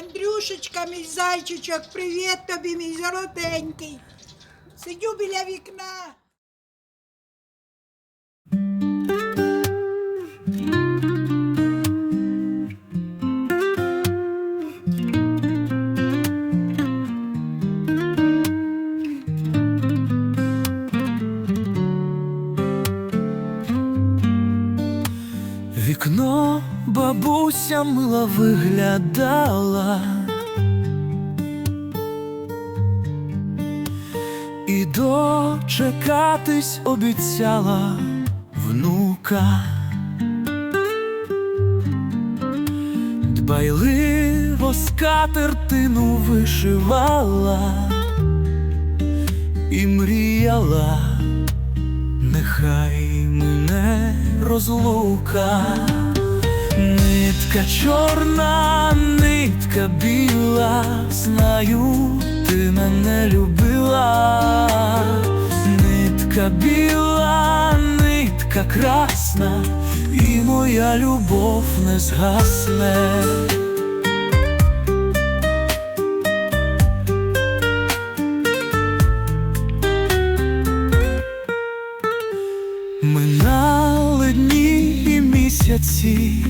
Андрюшечка, мій зайчичок, привіт тобі, мій золотенький. Сидю біля вікна. Вікно бабуся мила виглядала. І дочекатись обіцяла внука. Дбайливо скатертину вишивала і мріяла нехай мене розлука, нитка чорна, нитка біла, знаю, ти мене любила, нитка біла, нитка красна, і моя любов не згасне. Місяці,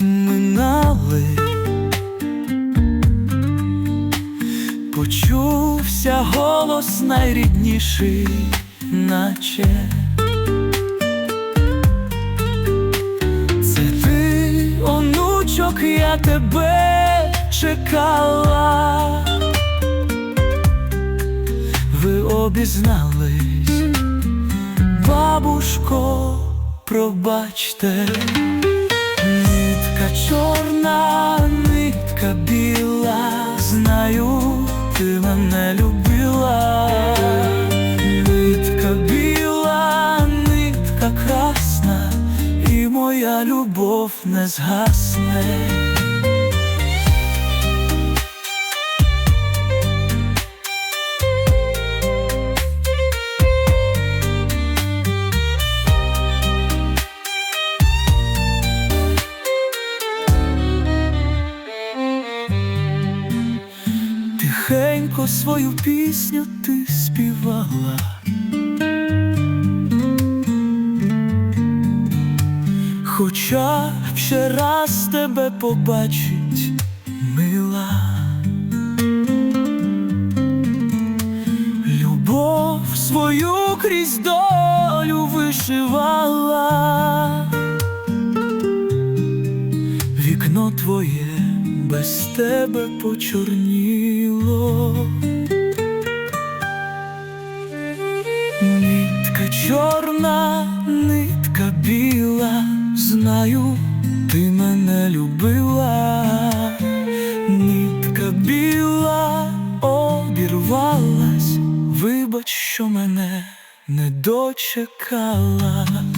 минали, почувся голос найрідніший, наче. Це ти, онучок, я тебе чекала, ви обізнались. Пробачте, нитка чорна, нитка біла, знаю, ти мене любила, нитка біла, нитка красна, і моя любов не згасне. Тихенько свою пісню ти співала. Хоча ще раз тебе побачить, мила. Любов свою крізь долю вишивала. Вікно твоє без тебе почорніло. Нитка чорна, нитка біла, знаю, ти мене любила, нитка біла обірвалась, вибач, що мене не дочекалась.